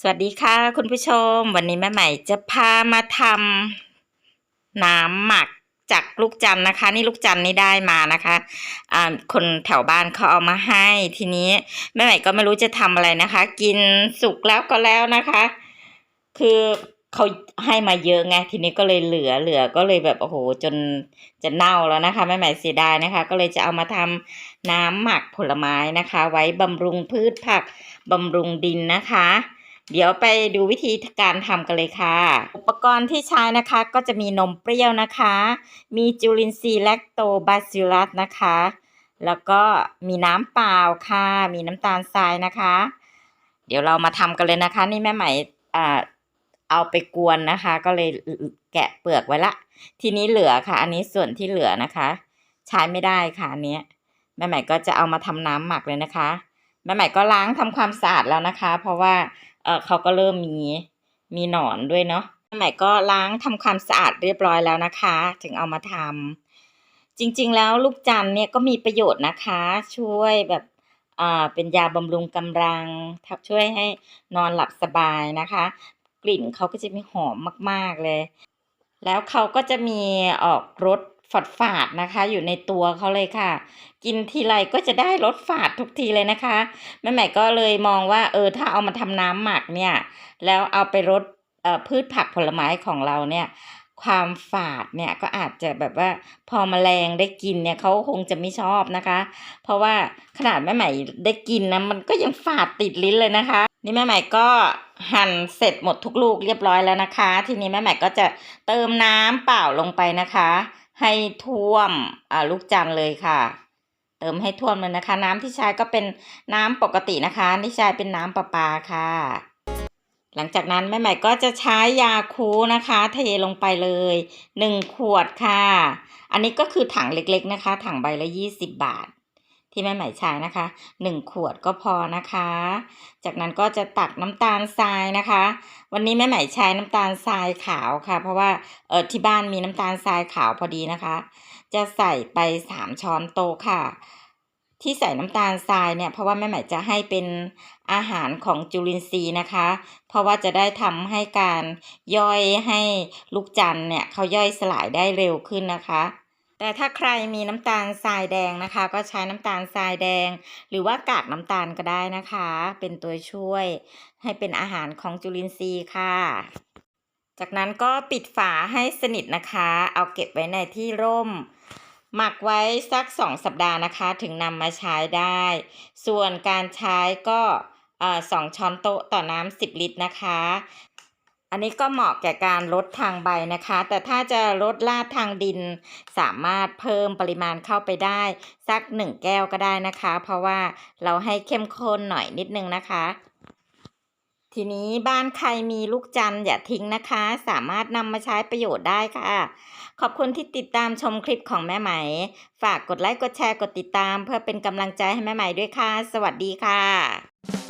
สวัสดีค่ะคุณผู้ชม วันนี้แม่ใหม่จะพามาทำน้ำหมักจากลูกจันนะคะ นี่ลูกจันนี่ได้มานะคะอ่าคนแถวบ้านเขาเอามาให้ทีนี้แม่ใหม่ก็ไม่รู้จะทำอะไรนะคะ กินสุกแล้วก็แล้วนะคะ คือเขาให้มาเยอะไงทีนี้ก็เลยเหลือเหลือก็เลยแบบโอ้โหจนจะเน่าแล้วนะคะแม่ใหม่เสียดายนะคะ ก็เลยจะเอามาทำน้ำหมักผลไม้นะคะ ไว้บำรุงพืชผักบำรุงดินนะคะ เดี๋ยวไปดูวิธีการทำกันเลยค่ะ อุปกรณ์ที่ใช้นะคะก็จะมีนมเปรี้ยวนะคะ มีจุลินทรีย์แลคโตบาซิลัสนะคะ แล้วก็มีน้ำเปล่าค่ะ มีน้ำตาลทรายนะคะ เดี๋ยวเรามาทำกันเลยนะคะ นี่แม่ใหม่อ่าเอาไปกวนนะคะ ก็เลยแกะเปลือกไว้ละ ทีนี้เหลือค่ะ อันนี้ส่วนที่เหลือนะคะ ใช้ไม่ได้ค่ะอันเนี้ยแม่ใหม่ก็จะเอามาทำน้ำหมักเลยนะคะ แม่ใหม่ก็ล้างทำความสะอาดแล้วนะคะ เพราะว่า เออเขาก็เริ่มมีมีหนอนด้วยเนาะใหม่ก็ล้างทำความสะอาดเรียบร้อยแล้วนะคะ ถึงเอามาทำจริงๆแล้วลูกจันเนี่ยก็มีประโยชน์นะคะ ช่วยแบบอ่าเป็นยาบำรุงกำลังทับช่วยให้นอนหลับสบายนะคะ กลิ่นเขาก็จะมีหอมมาก ๆเลย แล้วเขาก็จะมีออกรส ฝาดๆนะคะ อยู่ในตัวเขาเลยค่ะ กินทีไรก็จะได้รสฝาดทุกทีเลยนะคะแม่ใหม่ก็เลยมองว่า เออถ้าเอามาทำน้ำหมักเนี่ย แล้วเอาไปรดเอ่อพืชผักผลไม้ของเราเนี่ย ความฝาดเนี่ยก็อาจจะแบบว่าพอมแมลงได้กินเนี่ยเขาคงจะไม่ชอบนะคะ เพราะว่าขนาดแม่ใหม่ได้กินนะมันก็ยังฝาดติดลิ้นเลยนะคะนี่แม่ใหม่ก็หั่นเสร็จหมดทุกลูกเรียบร้อยแล้วนะคะ ทีนี้แม่ใหม่ก็จะเติมน้ำเปล่าลงไปนะคะ ให้ท่วมอ่าลูกจันเลยค่ะ เติมให้ท่วมเลยนะคะ น้ำที่ใช้ก็เป็นน้ำปกตินะคะ ที่ใช้เป็นน้ำประปาค่ะ หลังจากนั้นแม่ใหม่ก็จะใช้ยาคูนะคะเทลงไปเลยหนึ่งขวดค่ะ อันนี้ก็คือถังเล็กๆนะคะ ถังใบละยี่สิบบาท ที่แม่ใหม่ใช้นะคะหนึ่งขวดก็พอนะคะ จากนั้นก็จะตักน้ำตาลทรายนะคะ วันนี้แม่ใหม่ใช้น้ำตาลทรายขาวค่ะ เพราะว่าเออที่บ้านมีน้ำตาลทรายขาวพอดีนะคะ จะใส่ไปสามช้อนโต๊ะค่ะ ที่ใส่น้ำตาลทรายเนี่ยเพราะว่าแม่ใหม่จะให้เป็นอาหารของจุลินทรีย์นะคะ เพราะว่าจะได้ทำให้การย่อยให้ลูกจันเนี่ยเขาย่อยสลายได้เร็วขึ้นนะคะ แต่ถ้าใครมีน้ำตาลทรายแดงนะคะ ก็ใช้น้ำตาลทรายแดง หรือว่ากากน้ำตาลก็ได้นะคะ เป็นตัวช่วยให้เป็นอาหารของจุลินทรีย์ค่ะ จากนั้นก็ปิดฝาให้สนิทนะคะ เอาเก็บไว้ในที่ร่ม หมักไว้สักสองสัปดาห์นะคะ ถึงนำมาใช้ได้ ส่วนการใช้ก็สองช้อนโต๊ะต่อน้ำสิบลิตรนะคะ อันนี้ก็เหมาะแก่การลดทางใบนะคะ แต่ถ้าจะลดลาดทางดิน สามารถเพิ่มปริมาณเข้าไปได้ สักหนึ่งแก้วก็ได้นะคะ เพราะว่าเราให้เข้มข้นหน่อยนิดนึงนะคะ ทีนี้บ้านใครมีลูกจันอย่าทิ้งนะคะ สามารถนำมาใช้ประโยชน์ได้ค่ะ ขอบคุณที่ติดตามชมคลิปของแม่ไหม ฝากกดไลค์กดแชร์กดติดตาม เพื่อเป็นกำลังใจให้แม่ไหมด้วยค่ะ สวัสดีค่ะ